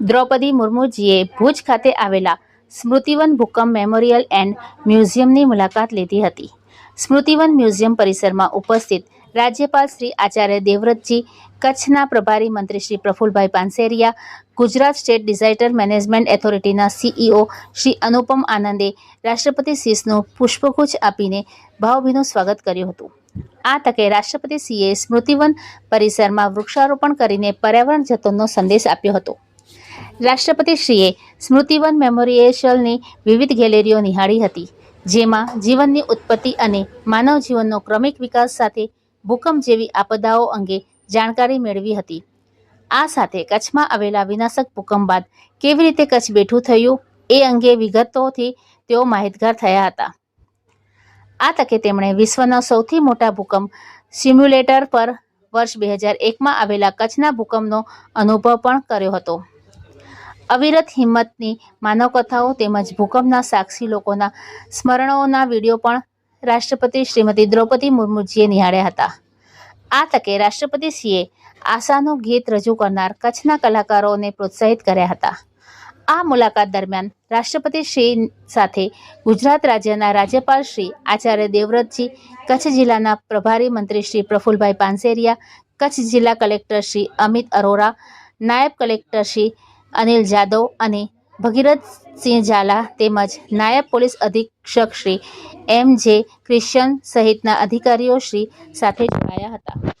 દ્રૌપદી મુર્મુજીએ ભુજ ખાતે આવેલા સ્મૃતિવન ભૂકંપ મેમોરિયલ એન્ડ મ્યુઝિયમની મુલાકાત લીધી હતી. સ્મૃતિવન મ્યુઝિયમ પરિસરમાં ઉપસ્થિત રાજ્યપાલ શ્રી આચાર્ય દેવવ્રતજી, કચ્છના પ્રભારી મંત્રી Shri Prafulbhai Panseriya, Gujarat state disaster management ઓથોરિટીના CEO Shri Anupam આનંદે રાષ્ટ્રપતિ શીશનું પુષ્પગુચ્છ આપીને ભાવભીનું સ્વાગત કર્યું હતું. આ તકે રાષ્ટ્રપતિ સીએ સ્મૃતિવન પરિસરમાં વૃક્ષારોપણ કરીને પર્યાવરણ જતનનો સંદેશ આપ્યો હતો. રાષ્ટ્રપતિશ્રીએ સ્મૃતિવન મેમોરિયેશલની વિવિધ ગેલેરીઓ નિહાળી હતી, જેમાં જીવનની ઉત્પત્તિ અને માનવ જીવનનો ક્રમિક વિકાસ સાથે ભૂકંપ જેવી આપદાઓ અંગે જાણકારી મેળવી હતી. આ સાથે કચ્છમાં આવેલા વિનાશક ભૂકંપ બાદ કેવી રીતે કચ્છ બેઠું થયું એ અંગે વિગતોથી તેઓ માહિતગાર થયા હતા. આ તકે તેમણે વિશ્વના સૌથી મોટા ભૂકંપ સિમ્યુલેટર પર વર્ષ બે હજાર એકમાં આવેલા કચ્છના ભૂકંપનો અનુભવ પણ કર્યો હતો. અવિરત હિંમતની માનવકથાઓ તેમજ ભૂકંપના સાક્ષી લોકોના સ્મરણોના વીડિયો પણ રાષ્ટ્રપતિ શ્રીમતી દ્રૌપદી મુર્મુજીએ નિહાળ્યા હતા. આ તકે રાષ્ટ્રપતિશ્રીએ આશાનું ગીત રજૂ કરનાર કચ્છના કલાકારોને પ્રોત્સાહિત કર્યા હતા. આ મુલાકાત દરમિયાન રાષ્ટ્રપતિ શ્રી સાથે ગુજરાત રાજ્યના રાજ્યપાલ શ્રી આચાર્ય દેવવ્રતજી, કચ્છ જિલ્લાના પ્રભારી મંત્રી શ્રી પ્રફુલભાઈ પાનસેરિયા, કચ્છ જિલ્લા કલેક્ટર શ્રી અમિત અરોરા, નાયબ કલેક્ટર શ્રી અનિલ જાદવ અને ભગીરથસિંહ ઝાલા તેમજ નાયબ પોલીસ અધિક્ષક શ્રી એમ જે ક્રિશ્ચન સહિતના અધિકારીઓ શ્રી સાથે જોડાયા હતા.